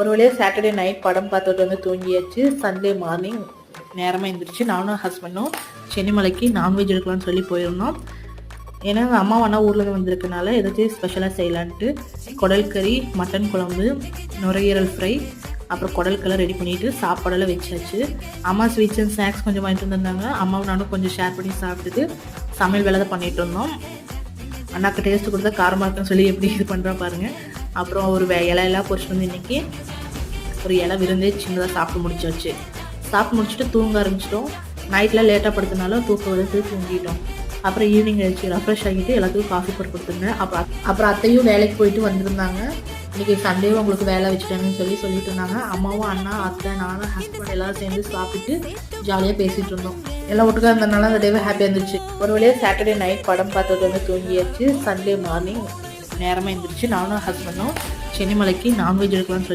ஒரு வழியாக Saturday night படம் பார்த்துட்டு வந்து தூங்கியாச்சு. சண்டே மார்னிங் நேரமாக எழுந்திரிச்சு நானும் ஹஸ்பண்டும் சென்னிமலைக்கு நான்வெஜ் எடுக்கலாம்னு சொல்லி போயிருந்தோம். ஏன்னா அம்மா வேணா ஊர்லேருந்து வந்திருக்கனால ஏதாச்சும் ஸ்பெஷலாக செய்யலான்ட்டு குடல் கறி மட்டன் குழம்பு நுரையீரல் ஃப்ரை அப்புறம் குடல்கெல்லாம் ரெடி பண்ணிவிட்டு சாப்பாடெல்லாம் வச்சாச்சு. அம்மா ஸ்வீட்ஸ் அண்ட் ஸ்நாக்ஸ் கொஞ்சம் வாங்கிட்டு வந்திருந்தாங்க. அம்மாவும் நானும் கொஞ்சம் ஷேர் பண்ணி சாப்பிட்டுட்டு சமையல் வேலை தான் பண்ணிட்டு இருந்தோம். அண்ணாக்கு டேஸ்ட் கொடுத்தா காரமாக இருக்குன்னு சொல்லி எப்படி இது பண்ணுறா பாருங்கள் அப்புறம் ஒரு வே- இலையெல்லாம் பொரிச்சு வந்து இன்னைக்கு ஒரு இலை விருந்தே சின்னதாக சாப்பிட்டு முடிச்சாச்சு. சாப்பிட்டு முடிச்சுட்டு தூங்க ஆரம்பிச்சிட்டோம். நைட்டில் லேட்டாக படுத்தனால தூக்கம் வந்து தூங்கிட்டோம். அப்புறம் ஈவினிங் எழுச்சி ரெஃப்ரெஷ் ஆகிட்டு எல்லாத்துக்கும் காஃபி போட்டு கொடுத்துருந்தேன். அப்புறம் அப்புறம் அத்தையும் வேலைக்கு போயிட்டு வந்திருந்தாங்க. இன்னைக்கு சண்டேவும் உங்களுக்கு வேலை வச்சுட்டாங்கன்னு சொல்லி சொல்லிட்டு இருந்தாங்க. அம்மாவும் அண்ணா அத்தை நானும் ஹஸ்பண்ட் எல்லோரும் சேர்ந்து சாப்பிட்டு ஜாலியாக பேசிகிட்டு இருந்தோம். எல்லாம் ஒட்டுக்காக இருந்தனால அந்த டேவே ஹாப்பியாக இருந்துச்சு. ஒரு வழியாக சாட்டர்டே நைட் படம் பார்த்தது வந்து தூங்கியாச்சு. சண்டே மார்னிங் நேரமாக எழுந்திரிச்சு நானும் ஹஸ்பண்டும் சென்னிமலைக்கு நான்வெஜ் எடுக்கலாம்னு சொல்லி